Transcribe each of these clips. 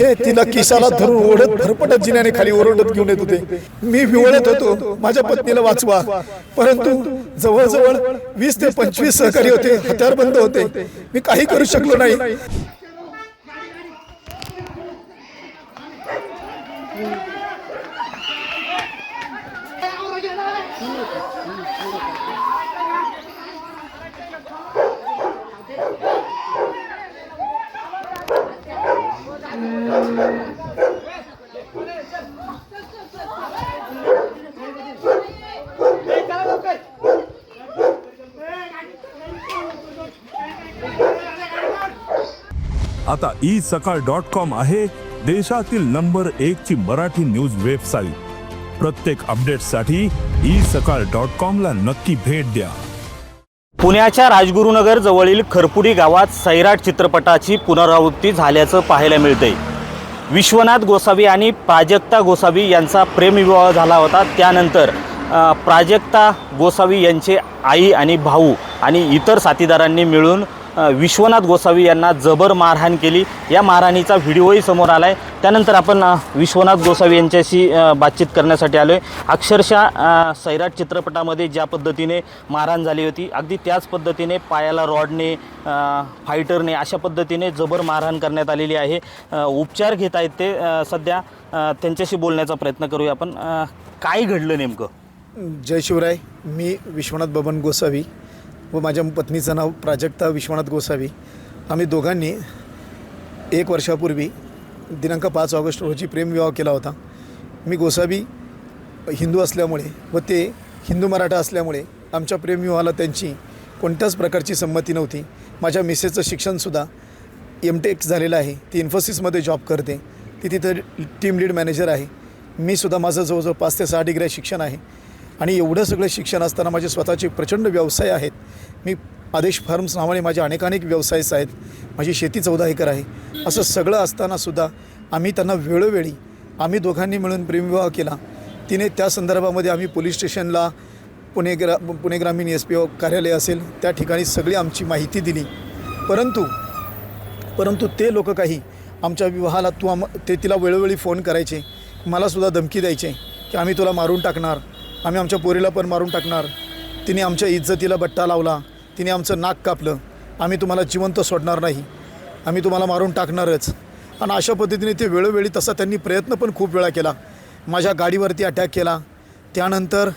हे तिला किसाला धरून ओढत भरपटत जिन्याने खाली ओरडत घेऊन येत होते. मी विवळत होतो माझ्या पत्नीला वाचवा. परंतु जवळजवळ वीस ते पंचवीस सहकारी होते हत्यारबंद होते. मी काही करू शकलो नाही. आता ई सकाळ डॉट कॉम आहे देशातील नंबर एक ची मराठी न्यूज वेबसाईट. प्रत्येक अपडेटसाठी ई सकाळ डॉट कॉम ला नक्की भेट द्या. पुण्याच्या राजगुरुनगर जवळील खरपुडी गावात सैराट चित्रपटाची पुनरावृत्ती झाल्याचं पाहायला मिळते विश्वनाथ गोसावी आणि प्राजक्ता गोसावी यांचा प्रेमविवाह झाला होता. त्यानंतर प्राजक्ता गोसावी यांचे आई आणि भाऊ आणि इतर साथीदारांनी मिळून विश्वनाथ गोसावी यांना जबर मारहाण केली. या मारहाणीचा व्हिडिओही समोर आला आहे त्यानंतर आपण विश्वनाथ गोसावी यांच्याशी बातचीत करण्यासाठी आलो आहे अक्षरशः सैराट चित्रपटामध्ये ज्या पद्धतीने मारहाण झाली होती अगदी त्याच पद्धतीने पायाला रॉडने फायटरने अशा पद्धतीने जबर मारहाण करण्यात आलेली आहे. उपचार घेत आहेत ते सध्या. त्यांच्याशी बोलण्याचा प्रयत्न करूया आपण. काय घडलं नेमकं? जय शिवराय मी विश्वनाथ बबन गोसावी. व माझ्या पत्नीचं नाव प्राजक्ता विश्वनाथ गोसावी. आम्ही दोघांनी एक वर्षापूर्वी दिनांक पाच ऑगस्ट रोजी प्रेमविवाह केला होता. मी गोसावी हिंदू असल्यामुळे व ते हिंदू मराठा असल्यामुळे आमच्या प्रेमविवाहाला त्यांची कोणत्याच प्रकारची संमती नव्हती. माझ्या मिसेसचं शिक्षणसुद्धा एम टेक झालेलं आहे. ती इन्फोसिसमध्ये जॉब करते. ती तिथं टीम लीड मॅनेजर आहे. मी सुद्धा माझं जवळजवळ पाच ते सहा डिग्री शिक्षण आहे. आणि एवढं सगळं शिक्षण असताना माझे स्वतःचे प्रचंड व्यवसाय आहेत. मी आदेश फार्म्स नावाने माझे अनेक अनेक आहेत. माझी शेती चौदा एकर आहे. असं सगळं असतानासुद्धा आम्ही त्यांना वेळोवेळी आम्ही दोघांनी मिळून प्रेमविवाह केला. तिने त्या संदर्भामध्ये आम्ही पोलीस स्टेशनला पुणे ग्रा पुणे ग्रामीण एस पी ओ कार्यालय असेल त्या ठिकाणी सगळी आमची माहिती दिली. परंतु परंतु ते लोक काही आमच्या विवाहाला तू आम ते तिला वेळोवेळी फोन करायचे. मलासुद्धा धमकी द्यायचे की आम्ही तुला मारून टाकणार. आम्ही आमच्या पोरीला पण मारून टाकणार. तिने आमच्या इज्जतीला बट्टा लावला. तिने आमचं नाक कापलं. आम्ही तुम्हाला जिवंत सोडणार नाही. आम्ही तुम्हाला मारून टाकणारच. आणि अशा पद्धतीने ते वेळोवेळी तसा त्यांनी प्रयत्न पण खूप वेळा केला. माझ्या गाडीवरती अटॅक केला. त्यानंतर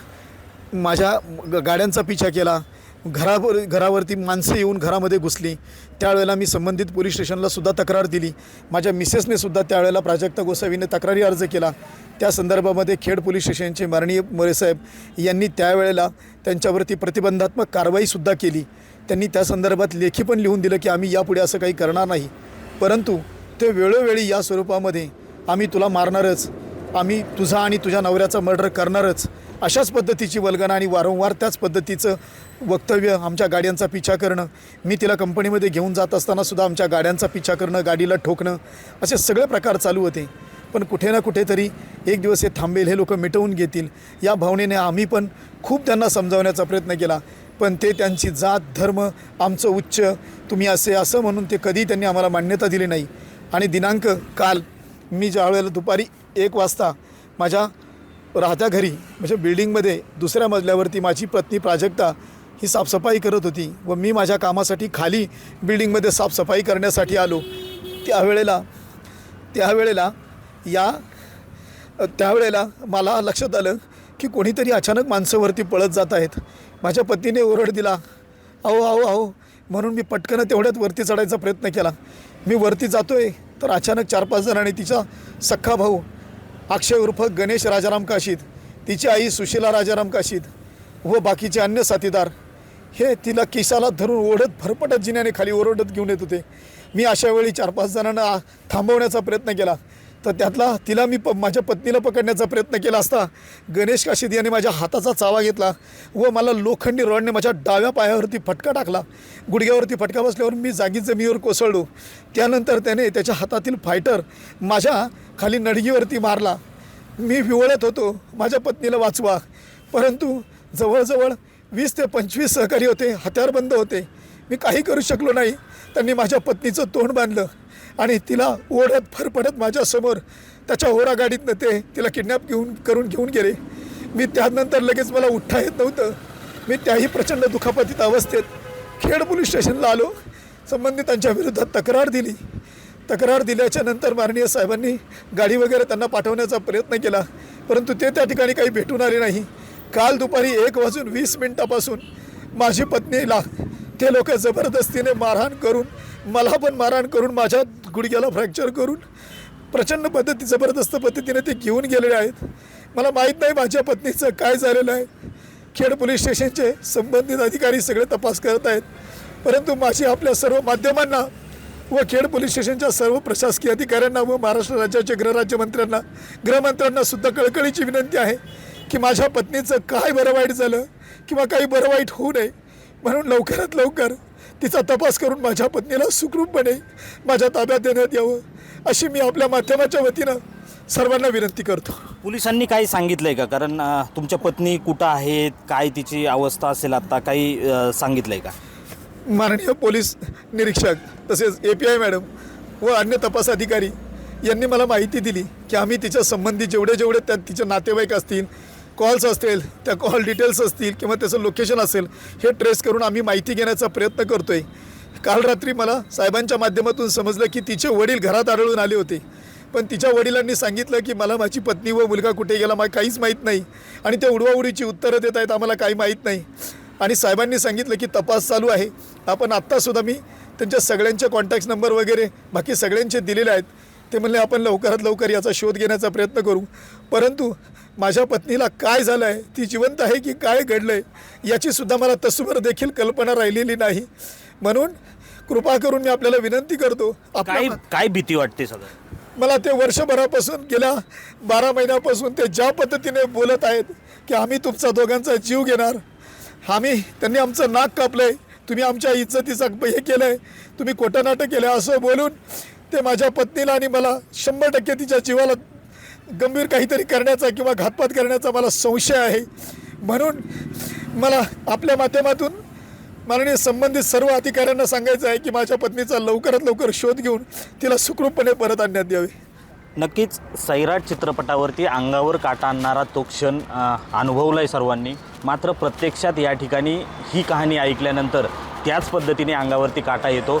माझ्या ग- गाड्यांचा पिछा केला. घरावर घरावरती माणसं येऊन घरामध्ये घुसली. त्यावेळेला मी संबंधित पोलीस स्टेशनला सुद्धा तक्रार दिली. माझ्या मिसेसने सुद्धा त्यावेळेला प्राजक्ता गोसावीने तक्रारी अर्ज केला. त्या संदर्भामध्ये खेड पोलीस स्टेशनचे माननीय मोरेसाहेब यांनी त्यावेळेला त्यांच्यावरती प्रतिबंधात्मक कारवाईसुद्धा केली. त्यांनी त्या संदर्भात लेखी पण लिहून दिलं की आम्ही यापुढे असं काही करणार नाही. परंतु ते वेळोवेळी या स्वरूपामध्ये आम्ही तुला मारणारच. आम्ही तुझा आणि तुझ्या नवऱ्याचा मर्डर करणारच. अशाच पद्धतीची वल्गना आणि वारंवार त्याच पद्धतीचं वक्तव्य आमच्या गाड्यांचा पिछा करणं मी तिला कंपनीमध्ये घेऊन जात असतानासुद्धा आमच्या गाड्यांचा पिछा करणं गाडीला ठोकणं असे सगळे प्रकार चालू होते. पण कुठे ना कुठेतरी एक दिवस हे थांबेल हे लोक मिटवून घेतील या भावनेने आम्ही पण खूप त्यांना समजावण्याचा प्रयत्न केला. पण ते त्यांची जात धर्म आमचं उच्च तुम्ही असे असं म्हणून ते कधी त्यांनी आम्हाला मान्यता दिली नाही. आणि दिनांक काल मी ज्या वेळेला दुपारी एक वाजता माझ्या राहत्या घरी म्हणजे बिल्डिंगमध्ये दुसऱ्या मजल्यावरती माझी पत्नी प्राजक्ता ही साफसफाई करत होती व मी माझ्या कामासाठी खाली बिल्डिंगमध्ये साफसफाई करण्यासाठी आलो. त्यावेळेला त्यावेळेला या त्यावेळेला मला लक्षात आलं की कोणीतरी अचानक माणसावरती पळत जात आहेत. माझ्या पत्नीने ओरड दिला अहो अहो अहो म्हणून मी पटकन तेवढ्यात वरती चढायचा प्रयत्न केला. मी वरती जातो आहे तर अचानक चार पाच जणांनी तिचा सख्खा भाऊ अक्षय उर्फ गणेश राजाराम काशीद तिची आई सुशीला राजाराम काशीद व बाकीचे अन्य साथीदार. हे तिला केसाला धरून ओढत भरपटत जिन्याने खाली ओरडत घेऊन येत होते. मी अशा वेळी चार पाच जणांना थांबवण्याचा प्रयत्न केला. तर त्यातला तिला मी प माझ्या पत्नीला पकडण्याचा प्रयत्न केला असता. गणेश काशिद याने माझ्या हाताचा चावा घेतला व मला लोखंडी रॉडने माझ्या डाव्या पायावरती फटका टाकला. गुडघ्यावरती फटका बसल्यावर मी जागी जमिनीवर कोसळलो. त्यानंतर त्याने त्याच्या हातातील फायटर माझ्या खाली नडगीवरती मारला. मी विवळत होतो माझ्या पत्नीला वाचवा. परंतु जवळजवळ वीस ते पंचवीस सहकारी होते हत्यारबंद होते. मी काही करू शकलो नाही. त्यांनी माझ्या पत्नीचं तोंड बांधलं. आणि तिला ओढत फरफडत माझ्यासमोर. त्याच्या ओरागाडीतून ते तिला किडनॅप घेऊन करून घेऊन गेले. मी त्यानंतर लगेच मला उठता येत नव्हतं. मी त्याही प्रचंड दुखापतीत अवस्थेत खेड पोलीस स्टेशनला आलो. संबंधितांच्या विरोधात तक्रार दिली. तक्रार दिल्याच्या नंतर माननीय साहेबांनी गाडी वगैरे त्यांना पाठवण्याचा प्रयत्न केला. परंतु ते त्या ठिकाणी काही भेटून आले नाही. काल दुपारी एक वाजून वीस मिनिटापासून माझी पत्नीला ते लोक जबरदस्तीने मारहाण करून मला पण मारहाण करून माझ्या गुडघ्याला फ्रॅक्चर करून प्रचंड पद्धती जबरदस्त पद्धतीने ते घेऊन गेलेले आहेत. मला माहीत नाही माझ्या पत्नीचं काय झालेलं आहे. खेड पोलीस स्टेशनचे संबंधित अधिकारी सगळे तपास करत आहेत. परंतु माझी आपल्या सर्व माध्यमांना व खेड पोलीस स्टेशनच्या सर्व प्रशासकीय अधिकाऱ्यांना व महाराष्ट्र राज्याच्या गृहराज्यमंत्र्यांना गृहमंत्र्यांना सुद्धा कळकळीची विनंती आहे की माझ्या पत्नीचं काय बरं वाईट झालं किंवा काही बरं वाईट होऊ नये म्हणून लवकरात लवकर तिचा तपास करून माझ्या पत्नीला सुखरूपपणे माझ्या ताब्यात देण्यात यावं अशी मी आपल्या माध्यमाच्या वतीनं सर्वांना विनंती करतो. पोलिसांनी काही सांगितलंय का? कारण तुमच्या पत्नी कुठं आहेत? काय तिची अवस्था असेल आता? काही अ, सांगितलंय का? माननीय पोलीस निरीक्षक तसेच ए पी आय मॅडम व अन्य तपास अधिकारी यांनी मला माहिती दिली की आम्ही तिच्या संबंधी जेवढे जेवढे त्या तिचे नातेवाईक असतील कॉल्स असतील त्या कॉल डिटेल्स असतील किंवा त्याचं लोकेशन असेल हे ट्रेस करून आम्ही माहिती घेण्याचा प्रयत्न करतो आहे काल रात्री मला साहेबांच्या माध्यमातून समजलं की तिचे वडील घरात आढळून आले होते. पण तिच्या वडिलांनी सांगितलं की मला माझी पत्नी व मुलगा कुठे गेला मला काहीच माहीत नाही. आणि ते उडवाउडीची उत्तरं देत आहेत आम्हाला काही माहीत नाही. आणि साहेबांनी सांगितलं की तपास चालू आहे. आपण आत्तासुद्धा मी त्यांच्या सगळ्यांचे कॉन्टॅक्ट नंबर वगैरे बाकी सगळ्यांचे दिलेले आहेत. ते म्हणले आपण लवकरात लवकर याचा शोध घेण्याचा प्रयत्न करू. परंतु माझ्या पत्नीला काय झालं आहे ती जिवंत आहे की काय घडलं आहे याचीसुद्धा मला तसवर देखील कल्पना राहिलेली नाही. म्हणून कृपा करून मी आपल्याला विनंती करतो काय आपल्या काय भीती वाटते सगळं? मला ते वर्षभरापासून गेल्या बारा महिन्यापासून ते ज्या पद्धतीने बोलत आहेत की आम्ही तुमचा दोघांचा जीव घेणार आम्ही त्यांनी आमचं नाक कापलंय तुम्ही आमच्या इज्जतीचा हे केलं आहे तुम्ही खोटं नाटक केलं असं बोलून ते माझ्या पत्नीला आणि मला शंभर टक्के तिच्या जीवाला गंभीर काहीतरी करण्याचा किंवा घातपात करण्याचा मला संशय आहे. म्हणून मला आपल्या माध्यमातून माननीय संबंधित सर्व अधिकाऱ्यांना सांगायचं आहे की माझ्या पत्नीचा लवकरात लवकर शोध घेऊन तिला सुखरूपपणे परत आणण्यात यावे. नक्कीच सैराट चित्रपटावरती अंगावर काटा आणणारा तो क्षण अनुभवला आहे सर्वांनी. मात्र प्रत्यक्षात या ठिकाणी ही कहाणी ऐकल्यानंतर त्याच पद्धतीने अंगावरती काटा येतो.